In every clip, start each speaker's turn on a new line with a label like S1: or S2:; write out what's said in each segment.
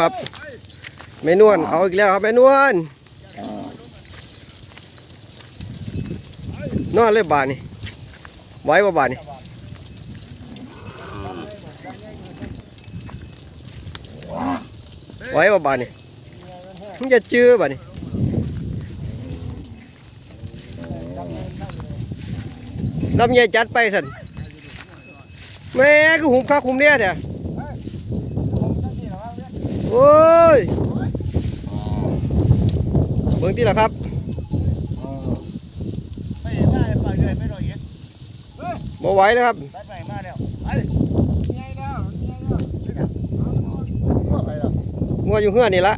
S1: ครับแม่นวลเอาอีกแล้วครับแม่นวลนอนเลยบาทนี่ไหว้บ่บาทนี่ไหว้บ่บาทนี่มึงจะจื้อบาทนี่ลำใหญ่จัดไปสันแม่ก็หุมข้าคุมเนี่ยเด้อโอ้ยเบิ่งที่ละครับ
S2: ไม่เห็นได้ปล่อยเลยไม่รอเย็ด
S1: บ่ไหวนะครับ
S2: ไปไปมาแล้วไปไงแล้วไงแล้วไปแล้ว
S1: งัวอยู่เฮือนี่ละ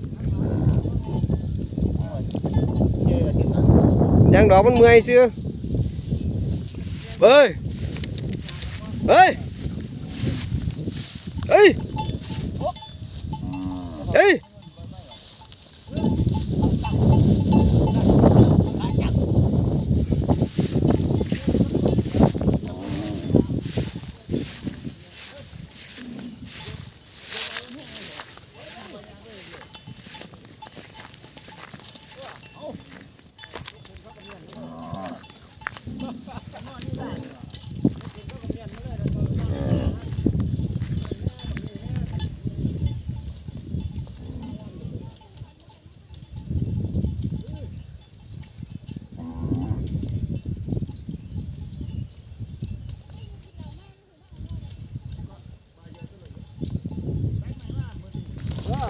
S2: เจอที่นั่น
S1: ยังดอกมันเมื่อยซื้อเฮ้ยเฮ้ยเฮ้ย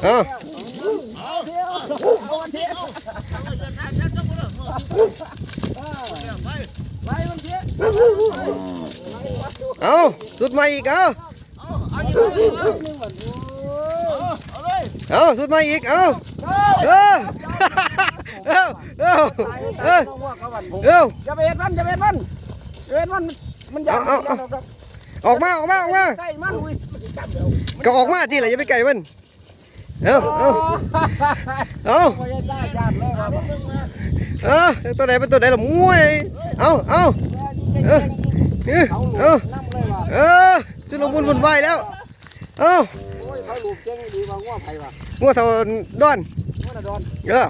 S1: เอ้า
S2: เทีย
S1: เอาสุดใหม่อีกเอา
S2: เอาดิเอาเลย
S1: เอาสุดม่อีกเอาเออเออเออเออเออ
S2: จะไปเห็นมันจะไปเห็นมันเห็นมันมันอยาก
S1: ออกมาออกมาออกมา
S2: ก็อ
S1: อกมาที่ไหนอย่าไปไก่มัน เอาเอาเอา
S2: ไม่ได้ญาติเลยครับ
S1: เอาตัวไหนเป็นตัวไหนล่ะมวยเอาเอาเออเออ
S2: เอลู
S1: อก
S2: น้ำเลยว่ะ
S1: เออจุลมุนวุ่นวายแล้วเอา
S2: โอ้ยเขาลูกเจ๊งดีมาง้อไผ่ว่ะ
S1: งัวเท่าดอน
S2: ง้อะดอน
S1: เออ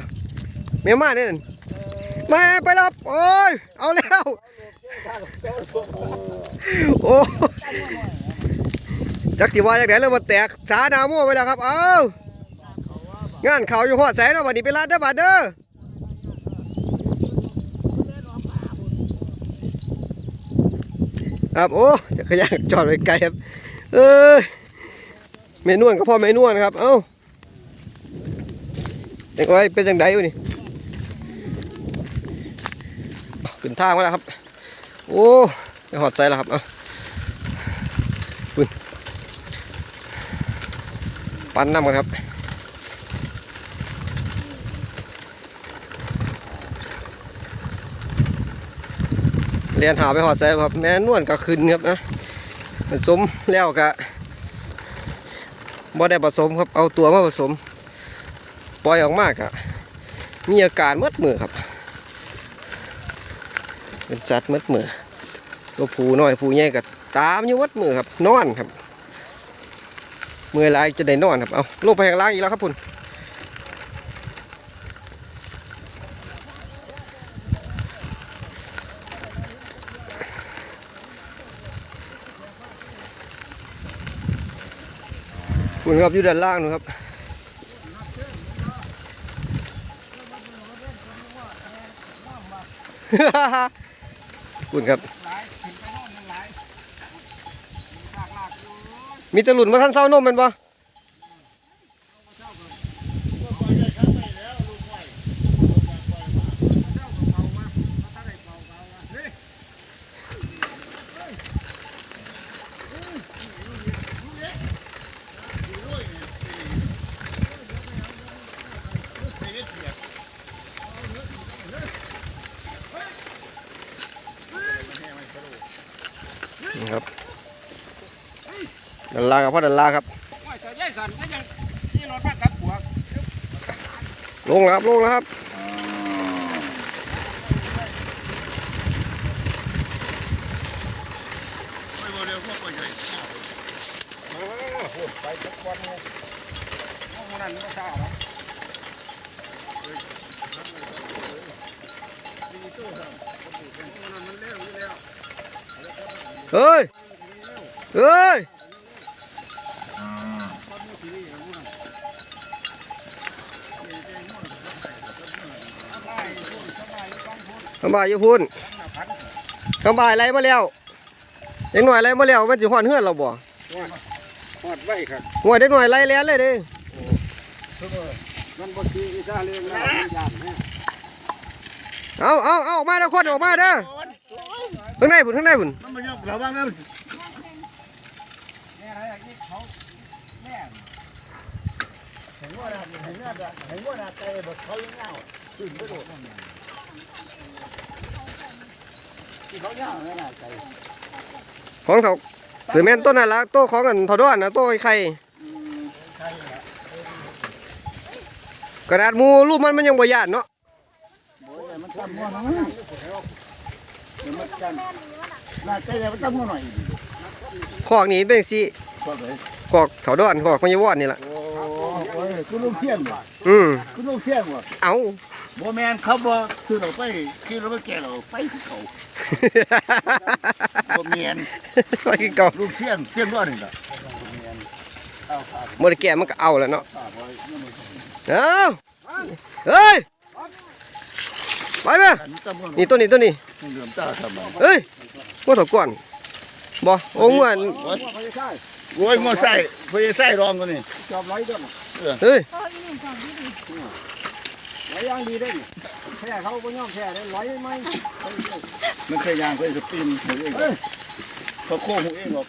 S1: เมียมาเนี่ยนมาไปรับโอ้ยเอาแล้วโอ้จักสิว่าจักไหนแล้วมาแตกสาดามั่วไปแล้วครับ เอา งานเขาอยู่หอดแสนแล้ววันนี้ไปร้านเด้อบัดเด้อครับโอ้จะขยันจอดไว้ไกลครับ เอ้ยเมนวนก็พ่อเมนวนครับ เอ้าเด็กไว้เป็นจังไดอยู่นี่ขึ้นทางมาแล้วครับ โอ้ไปหอดใจแล้วครับ เอ้าคุณปั้นน้ำกันครับ เรียนหาไปหอดใจครับ แม่นวลก็ขึ้นครับนะผสมแล้วก็บ่ได้ผสมครับเอาตัวมาผสม ปล่อยออกมากอะมีอาการมัดมือครับเป็นจัดมัดมือตัวผูน้อยผูใหญ่ก็ตามอยู่วัดมือครับ นอนครับมือลายจะได้นอนครับเอาลงไปข้างล่างอีกแล้วครับคุณ คุณครับอยู่ด้านล่างนู่นครับคุณครับ มีตะลุนมาท่านเศร้านมเป็นปะ นี่ครับดันลาครับพ่อดันลาครับลงแล้วครับลงแล้วครับ
S2: ไม่บ่เร็วพวกไปใหญ่ไปสักวันเลยโอ้โหนั้นมันซ่าแล้ว
S1: เฮ้ย เฮ้ยคำบ่ายอยู่พุ่นคำบ่ายอะไรมาแล้วยังหน่อยอะไรมาแล้วมันจะหอนเฮือนเราบ่
S2: หอดไว้ครับ
S1: หัวเด็กหน่อยไล่แล้วเลยเด้
S2: มันบ่คืออีซ่าเรื่องแล้วมันยานแน่
S1: เอาเอาเอาออกมาเด้อคนออกมาเด้อ ข้างในพุ่นข้างในพุ่น
S3: มันไม่ยอมระวังนะ
S2: แม่อะไรนี่เขาแม่เห็นว่าน่ะเห็นว่าน่ะเห็นว่าน่ะใจแบบเขายังเงาขึ้นไปโดดที่เขาเงาเนี่ยน่ะใจ
S1: ของเขาถือแม่นต้นน่ะละโตของกันทอดอนนะโตไอ้ไข่กระดาษหมูรูปมันมันยังบ่ยานเนาะ
S2: ดี๋ยวมันจันน่าใจเนี่ยมันทำมั่วหน่อย
S1: ขอกนี่เป็นสิ
S2: ก็เลย
S1: ขอกเขาดอนขอกพญาวอนนี่ล่ะ
S2: โอ้ยคือลูกเทียนบ่
S1: อืม
S2: คือลูกเทียนบ่
S1: เอา
S3: โมแมนเขาบอกคือเราไปคือเราไปแก่เราไปที่เขาโมแมน
S1: ไปกินเก่า
S3: ลูกเที่ยงเที่ยงร้อนนี่แหละ
S1: บ่ได้แก่มันก็เอาแล้วเนาะเอาเฮ้ยไปแม่
S3: อันนี้ต้องมัน
S1: นี่ต้นนี้ ต้นนี้
S3: เหลื่อมตาทำไม
S1: เฮ้ยงัวถอก่อนบ่โอ้งัว
S2: ว่าเขาจะใช่
S3: โอ้ยมอไซค์พยาไซค์รองกันนี่
S2: จอบร้อยต้น
S1: เฮ้ย
S2: ร้อยย่างดีได้แค่เขาก็ย่อมแค่ได้ร้อยไหม
S3: มันเคยยางเคยสปินหูเองเขาโค้งหูเองหรอก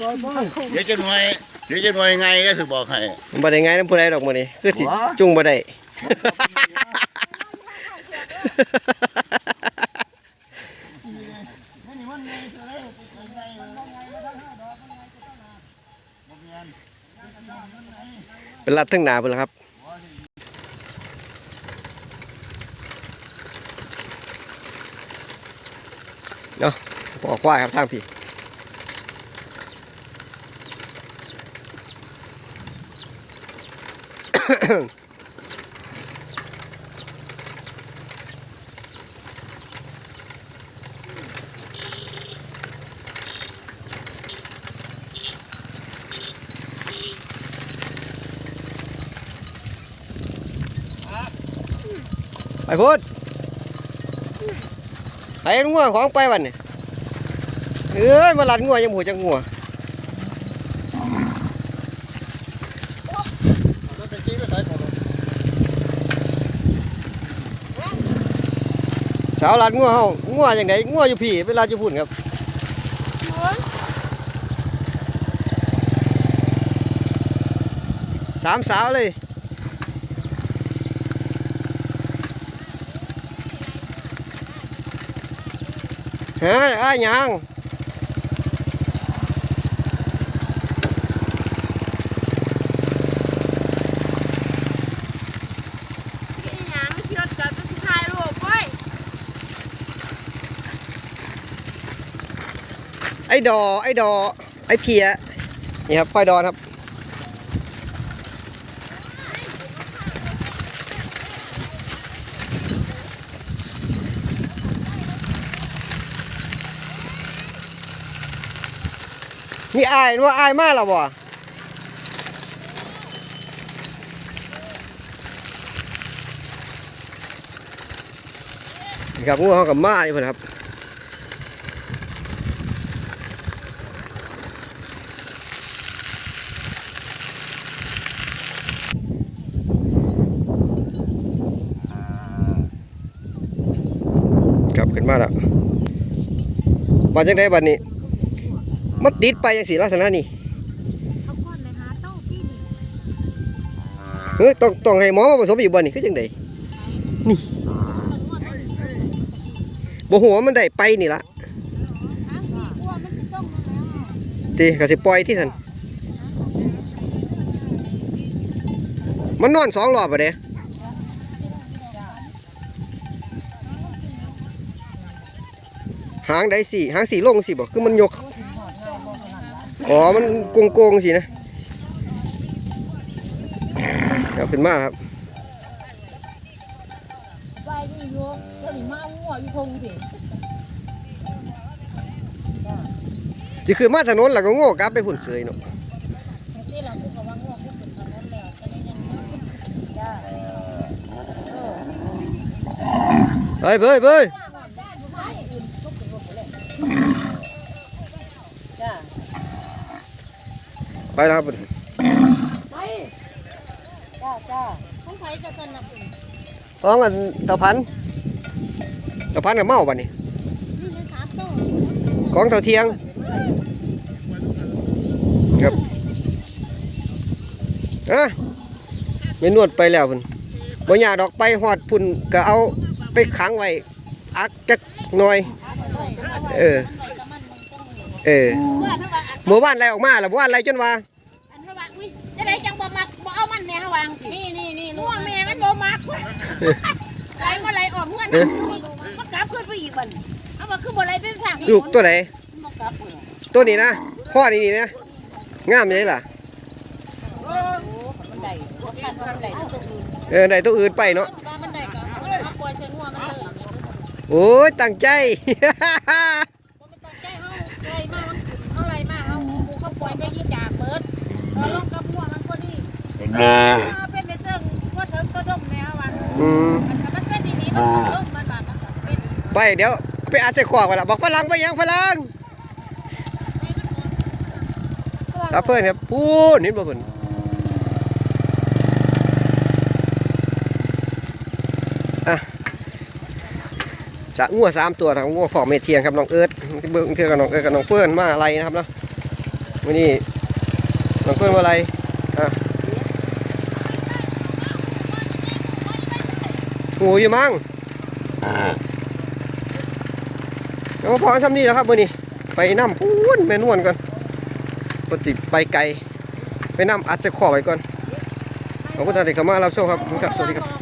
S2: ต่อยบ่
S3: เดี๋ยวจะหน่วยเดี๋ยวจะหน่วยไงได้สิบอกให้
S1: บ่ได้ไงนำผู้ใดดอกมื้อนี้คือสิ
S3: หวะ
S1: จุงบ่ได้ เป็นลัดทั้งหนาเพิ่นล่ะครับเนาะปอกควายครับทางพี่ ไปพูดไปงัวของไปวันนี้เอ้ยมาลัดงัวยังหูจังงัวสาวลัดงัวเฮางัวอย่างไดงัวอยู่พี่เวลาจะพูดครับสามสาวเลย ฮ้ยอ้ายยัง
S4: อีหยังขี่รถจอดจะสุดท้ายลูกเว้ย
S1: ไอ้ดอ ไอ้ดอ ไอ้เพีย นี่ครับควายดอนครับ นี่อายว่าอายมากหรอบ่ครับงูเขากับมาอยู่พุ่นครับกลับขึ้นมาแล้วบัดจังไดบัดนี้ มันติดไปจังสีลักษณะนี้
S4: เอาก่อนเลยหาเต้าพี่นี่
S1: เฮ้ยต้องต้องให้หมอมาผสมอีกบ่นี่คือจังไดนี่บ่ฮู้ว่ามันได้ไปนี่ล่ะ
S4: หาสี่ขั้วมันจะต้องมาแล้ว
S1: ติก็สิปล่อยที่ซั่นมันนอนสองรอบบ่เด้หางได้สี่หางสี่ลงสิบ่คือมันยก อ๋อ มันโกงๆสินะเอาขึ้นมาครับ
S4: ไปนี่โยตัวนี้มาหัวอยู่คงสิ
S1: จะคือมาถนนแล้วก็โง่กลับไปพุ่นเสยเนาะ
S4: ที่เราคือคำว่างัวคือเป็นถนนแล้วตอนนี้ยังจ้า
S1: เฮ้ยเบ้ยเบ้ย
S4: จ้า
S1: ไปนะครับ
S4: ไปจ้าจ้าต้องใช้จะสนับสนุน
S1: ฟ้องกันตะพันตะพันกับเมาบัดนี้
S4: นี่ในสามโต๊ะ
S1: ของเท่าเทียงครับอะไม่นวดไปแล้วพุ่นบ่ยากดอกไปหอดพุ่นก็เอาไปขังไว้อักจักหน่อย เออ เออ
S4: เมื่อเท่าไหร่
S1: หมู่บ้านอะไรออกมาแล้วหมู่บ้านอะไรจนว่า
S4: อันเท่าไหร่อุ้ยจะได้จังบ่มักบ่เอามันแน่ระวังสินี่นี่นี่ลูกแม่มันบ่มักไหลบ่ไหลออกเมื่อนมันกลับขึ้นไปอีกบัดเอามาขึ้นบ่ไหลเป็นสั่ง
S1: ลูกตัวไหน
S4: มันกลับเลย
S1: ตัวนี้นะข้อนี้นี่นะงามยังไงล่ะ
S4: โอ้มันได้บ่คันว่ามันได้ตัวอื่น
S1: เออได้ตัวอื่นไปเนาะ
S4: ว่ามันได้ก็เอาปล่อยเชิงหัวมันเลย
S1: โอ้ยตั้งใจ
S4: เป็นไปเชิงว่าเถิงตัวดมแนวว่า
S1: อืม
S4: มันเป็นดีๆมันก็ลงมันว่ามันก็เป็น
S1: ไปเดี๋ยวไปอาจจะขวากไปละบอกฝรั่งไปยังฝรั่งครับเพื่อนครับพูดนิดบ่เพิ่นอะจะงัวสามตัวนะงัวขอเมเทียงครับน้องเอิร์ธที่เบิ่งเทือกับน้องเอิร์ธกับน้องเพื่อนมาอะไรนะครับเนาะวันนี้น้องเพื่อนมาอะไรอะ โอ้ยอยู่มั้งเอามาพอซ้ำนี่แล้วครับวันนี้ ไปน้ำพูนแม่นวลก่อนปกติไปไกล ไปน้ำอัดใส่ขอไว้ก่อนขอบคุณท่านที่เข้ามารับชมครับขอบคุณครับสวัสดีครับ
S4: ไป